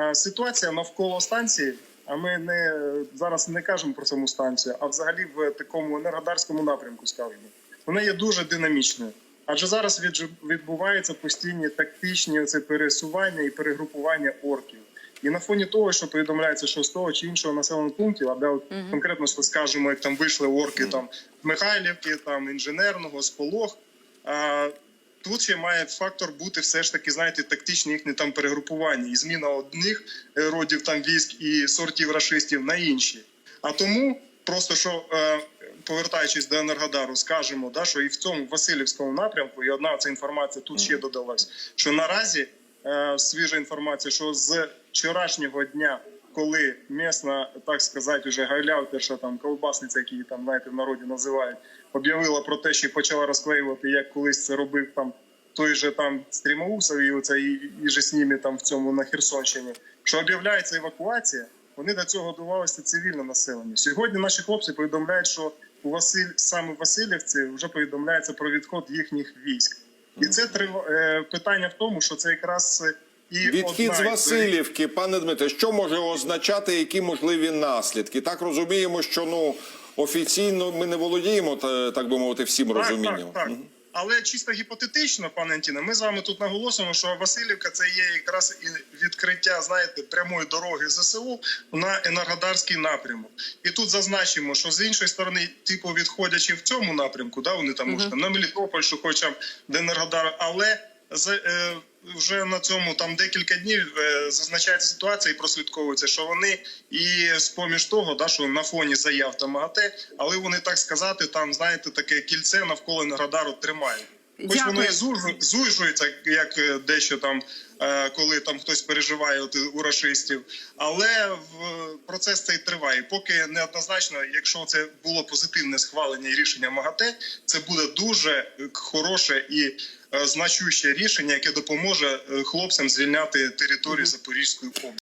Е, Ситуація навколо станції. А ми не зараз не кажемо про саму станцію, а взагалі в такому енергодарському напрямку скажемо. Вона є дуже динамічною. Адже зараз відбуваються постійні тактичні оце пересування і перегрупування орків. І на фоні того, що повідомляється, що з того чи іншого населеного пункту, або от конкретно що скажемо, як там вийшли орки там Михайлівки, там інженерного. А, тут ще має фактор бути все ж таки, знаєте, тактичне їхнє там перегрупування і зміна одних е, родів там військ і сортів рашистів на інші. А тому просто що. Е, Повертаючись до Енергодару, скажемо, да, що і в цьому Васильівському напрямку, і одна ця інформація тут ще додалась, що наразі е, свіжа інформація, що з вчорашнього дня, коли місна, так сказати, вже гайлявтерша, там ковбасниця, які там знаєте, в народі називають, об'явила про те, що почала розклеювати, як колись це робив там той же там Стрімоусов і оце і, і же з ними там в цьому на Херсонщині, що об'являється евакуація. Вони до цього готувалися цивільне населення. Сьогодні наші хлопці повідомляють, що у Василь саме Васильівці вже повідомляється про відход їхніх військ, і це трив... е, питання в тому, що це якраз і Відхід з Васильівки, пане Дмитре, що може означати, які можливі наслідки? Так розуміємо, що ну офіційно ми не володіємо та- так би мовити всім розумінням. Так, так, так. Але чисто гіпотетично, пане Антіне, ми з вами тут наголосимо, що Васильівка це є якраз і відкриття, знаєте, прямої дороги ЗСУ на енергодарський напрямок. І тут зазначимо, що з іншої сторони, типу, відходячи в цьому напрямку, да, вони там може там на Мелітополь, що хоча б до Енергодара, але з, е, вже на цьому там декілька днів е, зазначається ситуація і прослідковується, що вони і з поміж того, да, що на фоні заяв та МАГАТЕ, але вони так сказати, там знаєте, таке кільце навколо Радару тримають. Хоч воно і зужується, як е, дещо там, е, коли там хтось переживає от, у рашистів, але процес цей триває. Поки неоднозначно, якщо це було позитивне схвалення і рішення МАГАТЕ, це буде дуже хороше і е, значуще рішення, яке допоможе хлопцям звільняти територію Запорізької області.